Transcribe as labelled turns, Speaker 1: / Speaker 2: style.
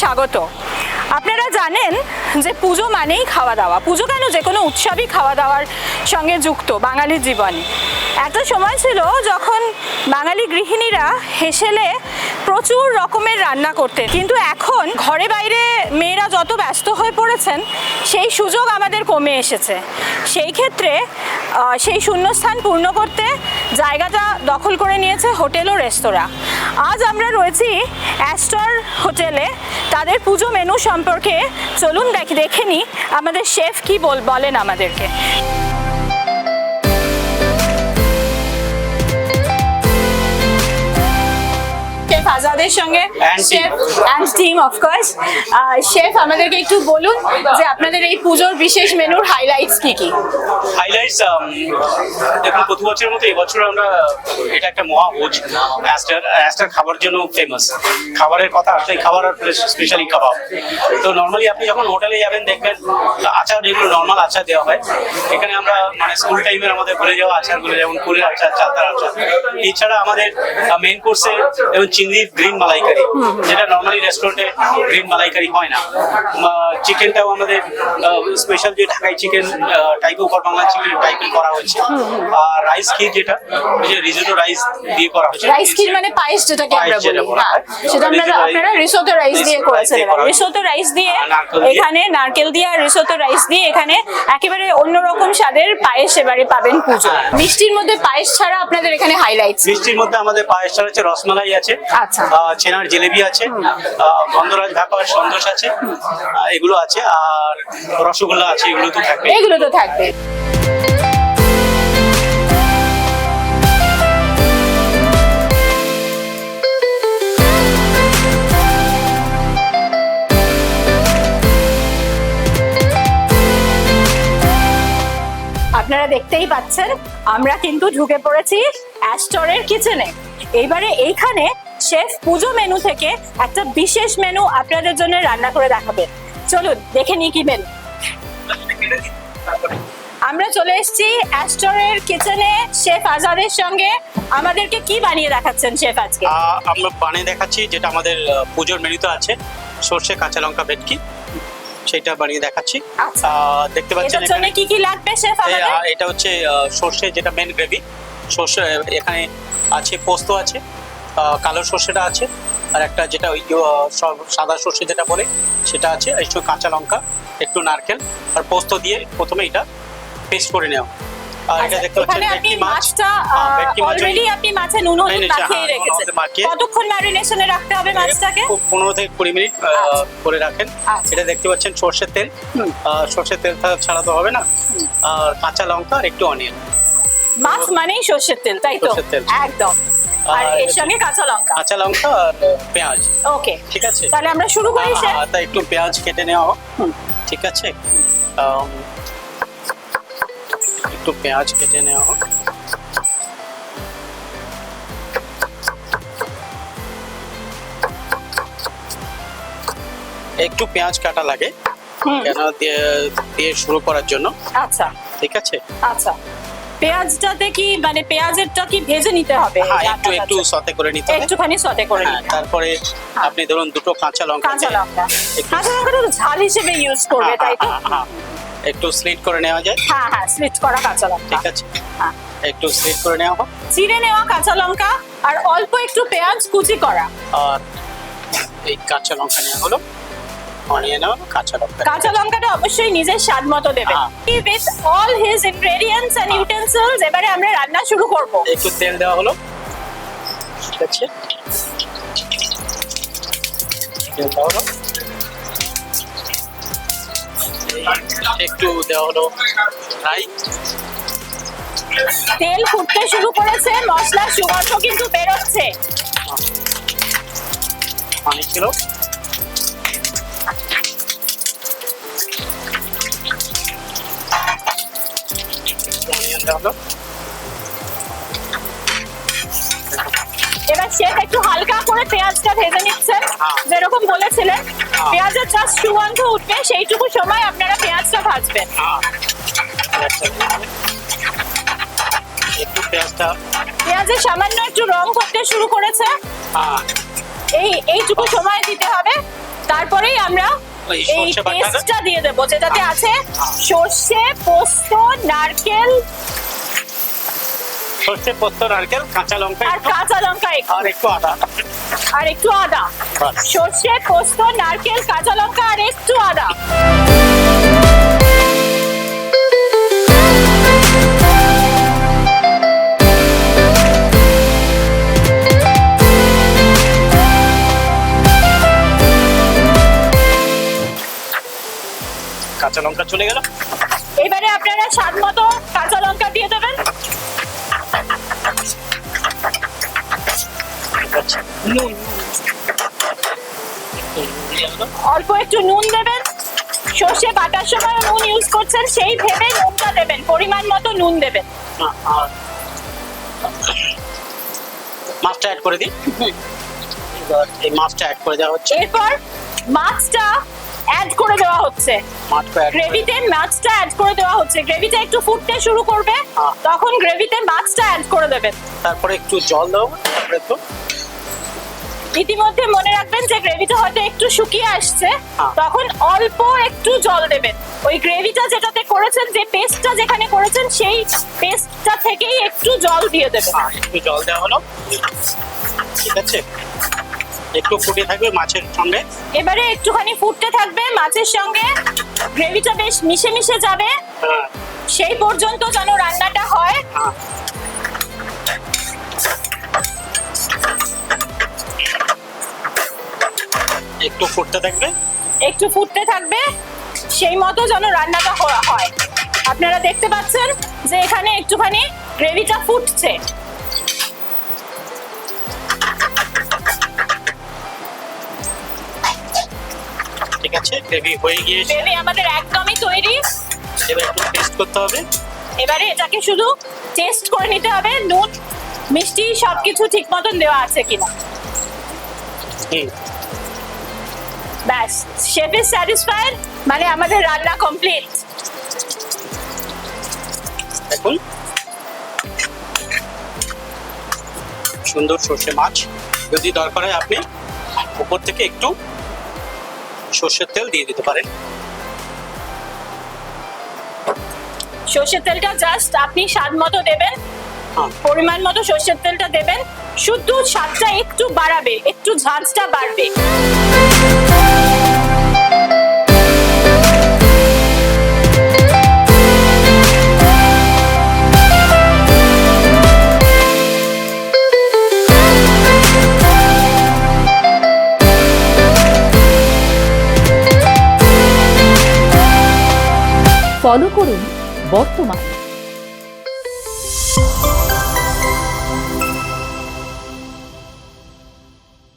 Speaker 1: স্বাগত। আপনারা জানেন যে পুজো মানেই খাওয়া দাওয়া। পুজো কেন যে কোনো উৎসবই খাওয়া দাওয়ার সঙ্গে যুক্ত বাঙালির জীবনে। একটা সময় ছিল যখন বাঙালি গৃহিণীরা হেসেলে প্রচুর রকমের রান্না করতেন। কিন্তু এখন ঘরে বাইরে মেয়েরা যত ব্যস্ত হয়ে পড়েছেন, সেই সুযোগ আমাদের কমে এসেছে। সেই ক্ষেত্রে সেই শূন্যস্থান পূর্ণ করতে জায়গাটা দখল করে নিয়েছে হোটেল ও রেস্তোরাঁ। আজ আমরা রয়েছি অ্যাস্টর হোটেলে। তাদের পুজো মেনু সম্পর্কে চলুন দেখি দেখে নিই আমাদের শেফ কি বল বলেন আমাদেরকে। আজাদের সঙ্গে chef and team of course chef আমাদেরকে একটু বলুন যে আপনাদের এই পুজোর বিশেষ মেনুর হাইলাইটস কি কি?
Speaker 2: হাইলাইটস দেখুন প্রতি বছরের মতো এবছর আমরা এটা একটা মহাভোজ অ্যাস্টার অ্যাস্টার খাবার জন্য ফেমাস খাবারের কথা আসলে খাবার আর স্পেশালি কাবাব তো নর্মালি আপনি যখন হোটেলে যাবেন দেখবেন আচার যেগুলো নর্মাল আচার দেওয়া হয়। এখানে আমরা মানে স্কুল টাইমের আমাদের ভুলে যাওয়া আচারগুলো যেমন কুলের আচার চালতার আচার। এছাড়া আমাদের মেন কোর্সে যেমন চিংড়ির গ্রিন মালাইকারি যেটা নর্মালি রেস্টুরেন্টে গ্রিন মালাইকারি হয় না। চিকেনটাও আমাদের স্পেশাল যে ঢাকাই চিকেন টাইপ উপর বাংলা চিকেন টাইপের করা হয়েছে। আর রাইস ক্ষীর যেটা ওই যে রিজোটো রাইস দিয়ে করা হয়েছে।
Speaker 1: রাইস ক্ষীর মানে পায়েস যেটাকে আমরা বলি হ্যাঁ। সেটা আমরা আপনারা রিসোতো রাইস দিয়ে করেছেন। রিসোতো রাইস দিয়ে। এখানে নারকেল দিয়ে আর রিসোতো রাইস দিয়ে এখানে একেবারে অন্যরকম স্বাদের পায়েস এবারে পাবেন পুজো।
Speaker 2: হ্যাঁ।
Speaker 1: মিষ্টির মধ্যে পায়েস ছাড়া আপনাদের এখানে হাইলাইটস
Speaker 2: মিষ্টির মধ্যে আমাদের পায়েস ছাড়া আছে রসমালাই আছে।
Speaker 1: আচ্ছা।
Speaker 2: আহ, ছেনার জিলেবি আছে গন্ধরাজ ভাপা সন্দেশ আছে এগুলো আছে আর রসগোল্লা আছে এগুলো তো থাকবে
Speaker 1: এগুলো তো থাকবে। আপনারা দেখতেই পাচ্ছেন আমরা কিন্তু ঢুকে পড়েছি অ্যাস্টরের কিচেনে। এইবারে এইখানে শেফ পুজো মেনু থেকে একটা বিশেষ মেনু আপনাদের জন্য রান্না করে দেখাবেন চলুন দেখে নিই কি মেনু আমরা চলে এসেছি অ্যাস্টরের কিচেনে শেফ আজাদের সঙ্গে। আমাদেরকে কি বানিয়ে দেখাচ্ছেন শেফ আজকে?
Speaker 2: আমরা বানিয়ে দেখাচ্ছি যেটা আমাদের পুজোর মেনুতে আছে। সর্ষে কাঁচা লঙ্কা ভেটকি। সেটা বানিয়ে দেখাচ্ছি।
Speaker 1: আচ্ছা।
Speaker 2: দেখতে পাচ্ছেন এখানে
Speaker 1: কি কি লাগবে শেফ আমাদের
Speaker 2: এটা হচ্ছে সর্ষে যেটা মেন গ্রেভি সর্ষে এখানে আছে পোস্ত আছে। কালো সর্ষেটা আছে আর একটা যেটা ওই সাদা সর্ষে যেটা বলে সেটা আছে আর একটু কাঁচা লঙ্কা একটু নারকেল আর পোস্ত দিয়ে প্রথমে এটা পেস্ট করে নেওয়া। আর এটা
Speaker 1: আচ্ছা,
Speaker 2: দেখতে পাচ্ছেন ভেটকি
Speaker 1: মাছটা
Speaker 2: হ্যাঁ, ভেটকি মাছ
Speaker 1: অলরেডি আপনি মাছে নুন হলুদ মাখিয়ে
Speaker 2: হ্যাঁ,
Speaker 1: রেখেছেন। কতক্ষণ ম্যারিনেশনে রাখতে হবে মাছটাকে?
Speaker 2: খুব পনেরো থেকে কুড়ি মিনিট আহ,
Speaker 1: আচ্ছা।
Speaker 2: করে রাখেন।
Speaker 1: আচ্ছা।
Speaker 2: এটা দেখতে পাচ্ছেন সর্ষের তেল। সর্ষের তেল ছাড়া তো হবে না। আর কাঁচা লঙ্কা আর একটু অনিয়ন
Speaker 1: মাছ মানেই সর্ষের তেল তাই তো?
Speaker 2: তেল।
Speaker 1: একদম। আর এর সঙ্গে কাঁচা লঙ্কা।
Speaker 2: কাঁচা লঙ্কা আর পেঁয়াজ।
Speaker 1: ওকে।
Speaker 2: ঠিক আছে।
Speaker 1: তাহলে আমরা শুরু করি
Speaker 2: তা একটু পেঁয়াজ কেটে নেওয়া ঠিক আছে। একটু পেঁয়াজ কেটে নেওয়া হোক। একটু পেঁয়াজ কাটা লাগে। কেন? দিয়ে শুরু করার জন্য।
Speaker 1: আচ্ছা।
Speaker 2: ঠিক আছে?
Speaker 1: আচ্ছা। পেঁয়াজটাতে কি মানে পেঁয়াজেরটা কি ভেজে নিতে হবে?
Speaker 2: হ্যাঁ একটু একটু? সতে করে নিতে হবে।
Speaker 1: একটুখানি সতে করে
Speaker 2: হ্যাঁ,
Speaker 1: নিতে হবে।
Speaker 2: তারপরে আপনি ধরুন দুটো কাঁচা লঙ্কা
Speaker 1: কাঁচা লঙ্কা। কাঁচা লঙ্কাটা ঝাল হিসেবে ইউজ করবে তাই তো?
Speaker 2: হ্যাঁ, হ্যাঁ। একটু স্লিট করে নেওয়া যায়?
Speaker 1: হ্যাঁ হ্যাঁ স্লিট করা কাঁচা লঙ্কা।
Speaker 2: ঠিক আছে। একটু স্লিট করে নেওয়া হোক।
Speaker 1: চিড়ে নেওয়া কাঁচা লঙ্কা আর অল্প একটু পেঁয়াজ কুচি করা।
Speaker 2: আর এই কাঁচা লঙ্কা নেওয়া হলো। অনিয়ন কাঁচা লঙ্কা
Speaker 1: কাঁচা লঙ্কাটা অবশ্যই নিজের স্বাদ মতো দেবেন। With all his ingredients and utensils এবারে আমরা রান্না শুরু করব।
Speaker 2: একটু তেল দেওয়া হলো। ঠিক আছে। তেল দেওয়া হলো। একটু দেওয়া হলো ফ্রাই।
Speaker 1: তেল ফুটতে শুরু করেছে মশলার সুগন্ধ কিন্তু বেরোচ্ছে।
Speaker 2: পানি ছিল। হলো।
Speaker 1: এবার শেফ একটু হালকা করে পেঁয়াজটা ভেজে নিচ্ছেন
Speaker 2: হ্যাঁ।
Speaker 1: যেরকম বলেছিলেন
Speaker 2: হ্যাঁ।
Speaker 1: পেঁয়াজের জাস্ট সুগন্ধ উঠবে সেইটুকু সময় আপনারা পেঁয়াজটা ভাজবেন।
Speaker 2: হ্যাঁ। একটু পেঁয়াজটা।
Speaker 1: পেঁয়াজের সামান্য একটু রং করতে শুরু করেছে। এই এইটুকু সময় দিতে হবে। তারপরেই আমরা এই পেস্টটা দিয়ে দেবো যেটাতে আছে সর্ষে পোস্ত নারকেল।
Speaker 2: সর্ষে পোস্ত নারকেল কাঁচা লঙ্কা
Speaker 1: আর কাঁচা লঙ্কা
Speaker 2: আর একটু আদা।
Speaker 1: আর একটু আদা। সর্ষে পোস্ত নারকেল কাঁচা লঙ্কা আর একটু আদা।
Speaker 2: কাঁচা লঙ্কা চলে গেল।
Speaker 1: এবারে আপনারা স্বাদ মতো কাঁচা লঙ্কা দিয়ে দেবেন।
Speaker 2: নুন।
Speaker 1: অল্প একটু নুন দেবেন। সর্ষে বাটার সময় নুন ইউজ করছেন সেই ভেবে নুনটা দেবেন। পরিমাণ মতো নুন দেবেন।
Speaker 2: মাছটা অ্যাড করে দিই। এই মাছটা অ্যাড করে দেওয়া হচ্ছে।
Speaker 1: এরপর মাছটা অ্যাড করে দেওয়া হচ্ছে। গ্রেভিতে মাছটা অ্যাড করে দেওয়া হচ্ছে। গ্রেভিটা একটু ফুটতে শুরু করবে
Speaker 2: হ্যাঁ।
Speaker 1: তখন গ্রেভিতে মাছটা অ্যাড করে দেবেন
Speaker 2: তারপরে একটু জল দেবো তারপরে একটু
Speaker 1: ইতিমধ্যে মনে রাখবেন যে গ্রেভিটা হয়তো একটু শুকিয়ে আসছে
Speaker 2: হ্যাঁ।
Speaker 1: তখন অল্প একটু জল দেবেন। ওই গ্রেভিটা যেটাতে করেছেন যে পেস্টটা যেখানে করেছেন সেই পেস্টটা থেকেই একটু জল দিয়ে দেবেন।
Speaker 2: একটু জল দেওয়া হলো। ঠিক আছে? একটু ফুটে থাকবে মাছের সঙ্গে।
Speaker 1: এবারে একটুখানি ফুটতে থাকবে মাছের সঙ্গে। গ্রেভিটা বেশ মিশে মিশে যাবে।
Speaker 2: হ্যাঁ।
Speaker 1: সেই পর্যন্ত যেন রান্নাটা হয়।
Speaker 2: হ্যাঁ। একটু ফুটতে থাকবে।
Speaker 1: একটু ফুটতে থাকবে। সেই মতো যেন রান্নাটা হয়। আপনারা দেখতে পাচ্ছেন যে এখানে একটুখানি গ্রেভিটা ফুটছে।
Speaker 2: আছে গ্রেভি হয়ে গিয়েছে।
Speaker 1: গ্রেভি আমাদের একদমই তৈরি।
Speaker 2: এবার একটু টেস্ট করতে হবে।
Speaker 1: এবারে এটাকে শুধু টেস্ট করে নিতে হবে নুন মিষ্টি সবকিছু ঠিক মতন দেওয়া আছে কিনা। ব্যাস শেফ ইজ স্যাটিসফাইড মানে আমাদের রান্না কমপ্লিট
Speaker 2: দেখুন সুন্দর সর্ষে মাছ যদি দরকার হয় আপনি উপর থেকে একটু সর্ষের তেল দিয়ে দিতে পারেন।
Speaker 1: সর্ষের তেলটা জাস্ট আপনি স্বাদ মতো দেবেন
Speaker 2: হ্যাঁ।
Speaker 1: পরিমাণ মতো সর্ষের তেলটা দেবেন শুধু স্বাদটা একটু বাড়াবে একটু ঝাঁজটা বাড়বে।
Speaker 3: ফলো করুন বর্তমান